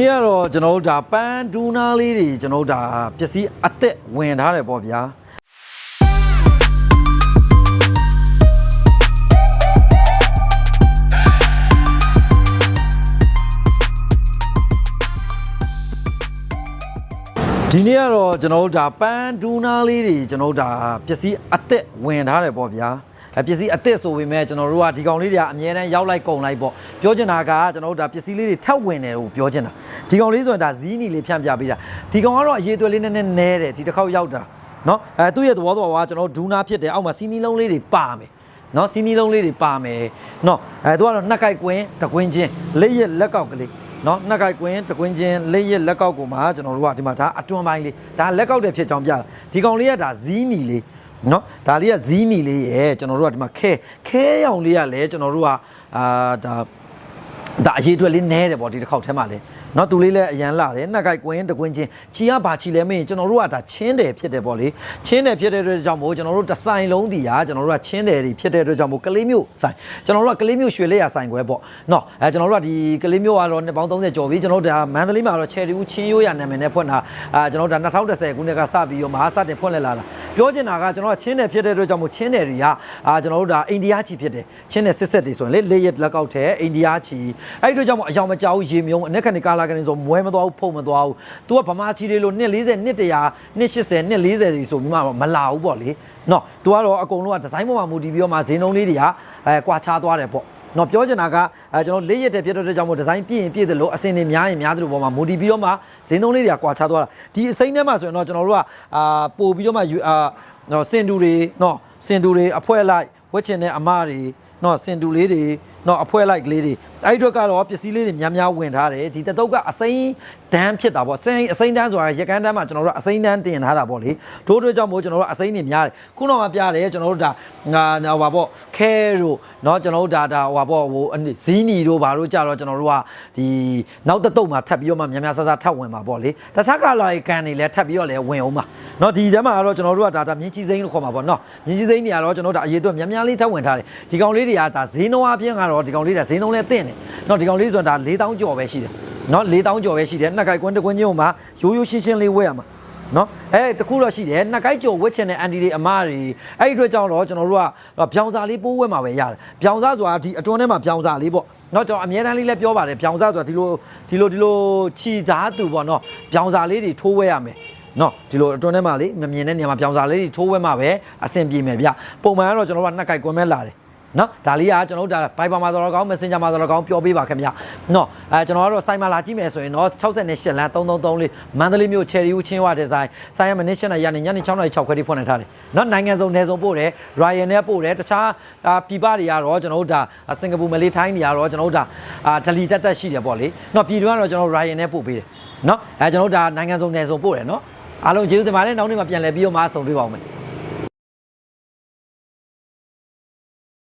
နေ့ကတော့ကျွန်တော်တို့ဒါပန်းဒူးနာလေးတွေကျွန်တော်တို့ဒါပစ္စည်းအသက်ဝင်ထားတယ်ပေါ့ဗျာဒီနေ့ကတော့ကျွန်တော်တို့ဒါပန်းဒူးနာလေးတွေကျွန်တော်တို့ဒါပစ္စည်းအသက်ဝင်ထားတယ်ပေါ့ဗျာအဲ ပစ္စည်းအသစ်ဆိုပေမဲ့ကျွန်တော်တို့ကဒီကောင်လေးတွေကအများတန်းရောက်လိုက်ကုန်လိုက်ပေါ့ပြောချင်တာကကျွန်တော်တို့ဒါပစ္စည်းလေးတွေထပ်ဝင်တယ်လို့ပြောချင်တာဒီကောင်လေးဆိုရင်ဒါဇီးနီလေးဖြန့်ပြပေးတာဒီကောင်ကတော့အရေးသွေးလေးနည်းနည်းနဲတယ်ဒီတစ်ခေါက်ရောက်တာနော်အဲသူ့ရဲ့သဘောတော်ကကျွန်တော်ဒူနာဖြစ်တယ်အောက်မှာစီနီလုံးလေးတွေပါမယ်နော်စီနီလုံးလေးတွေပါမယ်နော်အဲသူကတော့နှစ်ကိုက်ကွင်းတကွင်းချင်းလက်ရက်လက်ကောက်ကလေးနော်နှစ်ကိုက်ကွင်းတကွင်းချင်းလက်ရက်လက်ကောက်ကိုမှကျွန်တော်တို့ကဒီမှာဒါအတွန်းပိုင်းလေးဒါလက်ကောက်တဲ့ဖြစ်ကြောင်းပြတာဒီကောင်လေးကဒါဇီးနီလေး နော်ဒါလေးကဇီးနီလေးရဲ့ကျွန်တော်တို့ကဒီမှာခဲခဲရောင်လေးကလည်းကျွန်တော်တို့ကအာဒါဒါအရေးအတွက်လေးနဲတယ်ပေါ့ဒီတစ်ခေါက်ထဲမှာလေ နော်သူလေးလည်းအရန်လာတယ်နှစ်ကိုက်ကွင်းတကွင်းချင်းချီကဘာချီလဲမင်းကျွန်တော်တို့ကဒါချင်းတယ်ဖြစ်တယ်ပေါ့လေချင်းတယ်ဖြစ်တဲ့အတွက်ကြောင့်မို့ကျွန်တော်တို့တစ်ဆိုင်လုံးတည်ရာကျွန်တော်တို့ကချင်းတယ်တွေဖြစ်တဲ့အတွက်ကြောင့်မို့ကလေးမျိုးဆိုင်ကျွန်တော်တို့ကကလေးမျိုးရွှေလက်ရဆိုင်ခွဲပေါ့နော်အဲကျွန်တော်တို့ကဒီကလေးမျိုးကတော့နှစ်ပေါင်း30ကျော်ပြီကျွန်တော်တို့ဒါမန္တလေးမှာတော့ချယ်ရီဦးချင်းရိုးရနာမည်နဲ့ဖွင့်တာအာကျွန်တော်တို့ဒါ2010ခုနှစ်ကစပြီးတော့မဟာစတင်ဖွင့်လဲလာတာပြောချင်တာကကျွန်တော်ကချင်းတယ်ဖြစ်တဲ့အတွက်ကြောင့်မို့ချင်းတယ်တွေကအာကျွန်တော်တို့ဒါအိန္ဒိယချီဖြစ်တယ်ချင်းတယ်စစ်ဆက်တွေဆိုရင်လေလေးရက်လက်ကောက်ထဲအိန္ဒိယချီအဲ့ဒီအတွက်ကြောင့်မို့အယောင်မကြောက်ရေမြုံအနက်ခဏကာလာကနေဆိုမွဲမသွားဘူးဖုံမသွားဘူး तू ကဗမာချီတွေလို့နှစ်40နှစ်100နှစ်80နှစ်40စီဆိုပြီးမှမလာဘူးပေါ့လေနော် तू ကတော့အကုန်လုံးကဒီဇိုင်းပေါ်မှာမူတည်ပြီးတော့မှဈေးနှုန်းလေးတွေကအဲကွာခြားသွားတယ်ပေါ့နော်ပြောချင်တာကအဲကျွန်တော်လေးရက်တည်းဖြစ်တဲ့ကြောင့်မို့ဒီဇိုင်းပြည့်ရင်ပြည့်တယ်လို့အစင်တွေများရင်များတယ်လို့ပေါ်မှာမူတည်ပြီးတော့မှဈေးနှုန်းလေးတွေကကွာခြားသွားတာဒီအစိမ်းထဲမှာဆိုရင်တော့ကျွန်တော်တို့ကအာပို့ပြီးတော့မှယူအာနော်စင်တူတွေနော်စင်တူတွေအဖွဲလိုက်ဝက်ချင်တဲ့အမတွေ နော်စင်တူလေးတွေနော်အဖွဲလိုက်ကလေးတွေအဲ့ဒီတော့ကတော့ပစ္စည်းလေးတွေများများဝင်ထားတယ်ဒီတတုတ်ကအစိမ်းဒန်းဖြစ်တာပေါ့စိမ်းအစိမ်းဒန်းဆိုတာရကန်းဒန်းမှာကျွန်တော်တို့အစိမ်းဒန်းတင်ထားတာပေါ့လေထိုးထိုးကြောင့်မို့ကျွန်တော်တို့အစိမ်းတွေများတယ်ခုနောက်မှပြတယ်ကျွန်တော်တို့ဒါဟိုပါပေါ့ခဲတို့နော်ကျွန်တော်တို့ဒါဒါဟိုပါပေါ့ဟိုဇီးနီတို့ဘာတို့ကြတော့ကျွန်တော်တို့ကဒီနောက်တတုတ်မှာထပ်ပြီးတော့မှများများဆဆထပ်ဝင်မှာပေါ့လေတခြားကလာကန်တွေလည်းထပ်ပြီးတော့လည်းဝင်အောင်ပါ เนาะဒီထဲမှာကတော့ကျွန်တော်တို့ကဒါဒါမြင်းကြီးစိမ်းလို့ခေါ်မှာပေါ့เนาะမြင်းကြီးစိမ်းတွေကတော့ကျွန်တော်တို့ဒါအရေးအတွက်များများလေးထပ်ဝင်ထားတယ်ဒီကောင်လေးတွေကဒါဈေးနှုန်းအပြင်ကတော့ဒီကောင်လေးတွေကဈေးနှုန်းလည်းတင့်တယ်เนาะဒီကောင်လေးဆိုတာဒါ4000ကျော်ပဲရှိတယ်เนาะ4000ကျော်ပဲရှိတယ်နှစ်ကိုက်ကွန်းတစ်ကွန်းချင်းဟိုမှာရိုးရိုးရှင်းရှင်းလေးဝဲရမှာနော်အဲတခုတော့ရှိတယ်နှစ်ကိုက်ကြော်ဝက်ချင်တဲ့အန်တီတွေအမတွေအဲ့ဒီအတွက်ကြောင့်တော့ကျွန်တော်တို့ကပြောင်စာလေးပိုးဝက်မှာပဲရတယ်ပြောင်စာဆိုတာဒီအတွန်းထဲမှာပြောင်စာလေးပေါ့နော်ကျွန်တော်အများတန်းလေးလည်းပြောပါတယ်ပြောင်စာဆိုတာဒီလိုဒီလိုဒီလိုခြီဓာတ်သူပေါ့နော်ပြောင်စာလေးတွေထိုးဝဲရမယ် နော်ဒီလိုအတွန်းထဲမှာလေမမြင်တဲ့နေရာမှာပြောင်စာလေးတွေထိုးဝဲမှာပဲအဆင်ပြေမယ်ဗျပုံမှန်ကတော့ကျွန်တော်တို့ကနှစ်ကိုက်ကွန်းမဲ့လာတယ်နော်ဒါလေးကကျွန်တော်တို့ဒါ Viber မှာတော့ကောင်း Messenger မှာတော့ကောင်းပြောပေးပါခင်ဗျနော်အဲကျွန်တော်ကတော့စိုင်းမှာလာကြည့်မယ်ဆိုရင်တော့68လမ်း333လေးမန္တလေးမြို့ Cherry ဦးချင်းဝဒီဇိုင်းစိုင်းရမနစ်ရှင်နဲ့ရနေညနေ6နာရီ6ခွဲထိဖွင့်နေထားတယ်နော်နိုင်ငံစုံနယ်စုံပို့တယ် Ryan နဲ့ပို့တယ်တခြားအာပြည်ပတွေကတော့ကျွန်တော်တို့ဒါစင်ကာပူမလေးထိုင်းတွေကတော့ကျွန်တော်တို့ဒါအာဒလီတက်တက်ရှိတယ်ပေါ့လေနော်ပြည်တွင်းကတော့ကျွန်တော် Ryan နဲ့ပို့ပေးတယ်နော်အဲကျွန်တော်တို့ဒါနိုင်ငံစုံနယ်စုံပို့တယ်နော် အားလုံးကျေးဇူးတင်ပါတယ်နောက်နေ့မှပြန်လည်ပြီးတော့မှဆုံတွေ့ပါဦးမယ်